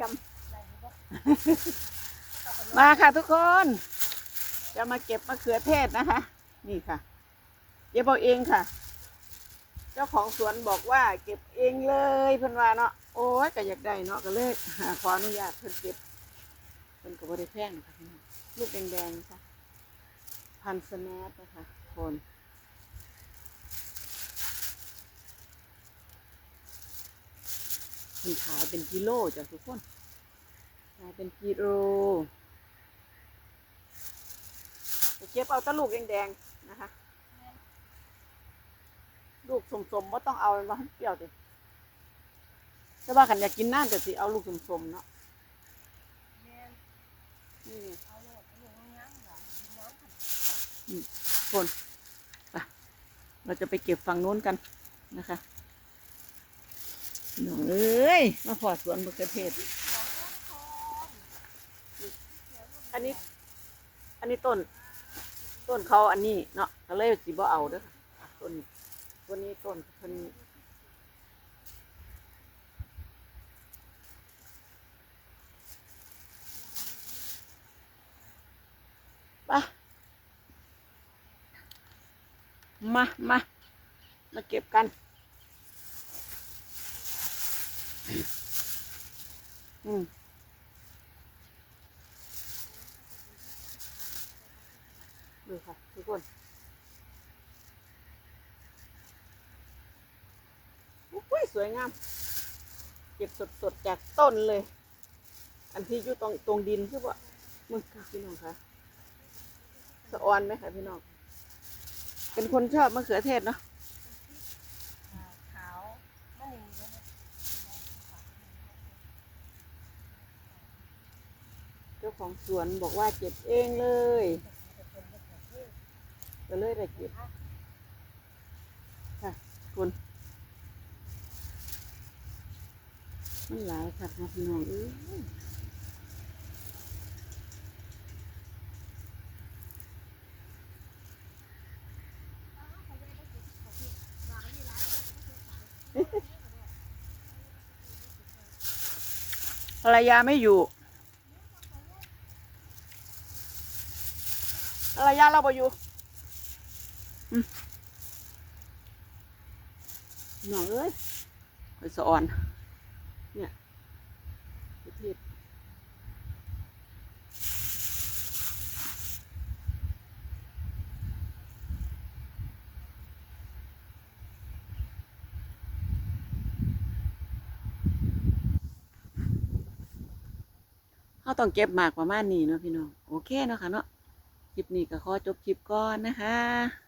ยำมาค่ะทุกคน จะมาเก็บมะเขือเทศนะคะ นี่ค่ะเก็บเอาเองค่ะ เจ้าของสวนบอกว่าเก็บเองเลยเพิ่นว่าเนาะโอ้ยก็อยากได้เนาะก็เลยขออนุญาตเพิ่นเก็บเพิ่นก็บ่ได้แพงนะคะพี่น้องลูกแดงๆนะคะพันสแนปนะคะคน เพิ่นขายเป็นกิโลจ้ะทุกคน ขายเป็นกิโลเก็บเอาตะลูกแดงๆนะคะ ลูกสมๆว่าต้องเอามาให้เปรี้ยวดิแต่ว่าขันอยากกินน้ำแต่สิเอาลูกสมๆเนาะนี่เอาลดเอาโลดงนน้ำค่ะคนไปเราจะไปเก็บฝั่งโน้นกันนะคะ น้องเอ้ย มาพอสวนมะเขือเทศ อันนี้ อันนี้ต้น ต้นเขาอันนี้เนาะก็เลยสิบ่เอาเด้อต้นนี้ต้นนี้ต้นคนไปมามามาเก็บกัน อืมดูค่ะทุกคนอุ้ยสวยงาม เก็บสดๆ จากต้นเลย อันที่อยู่ตรงตรงดินคือว่ามึงค่ะพี่น้องคะสะออนไหมคะพี่น้อง เป็นคนชอบมะเขือเทศเนาะ อ่าขาวมะนีแล้วเนี่ย เจ้าของสวนบอกว่าเก็บเองเลยก็เลยได้เก็บค่ะคุณมันหลายค่ะนะพี่น้องอภรรยาไม่อยู่ รรยาเราไปอยู่อืมน้องเอ้ยไปสออนเนี่ยประเทศเขาต้องเก็บหมากประมาณนี้เนาะพี่น้อง โอเคเนาะค่ะเนาะ คลิปนี้ก็ขอจบคลิปก่อนนะคะ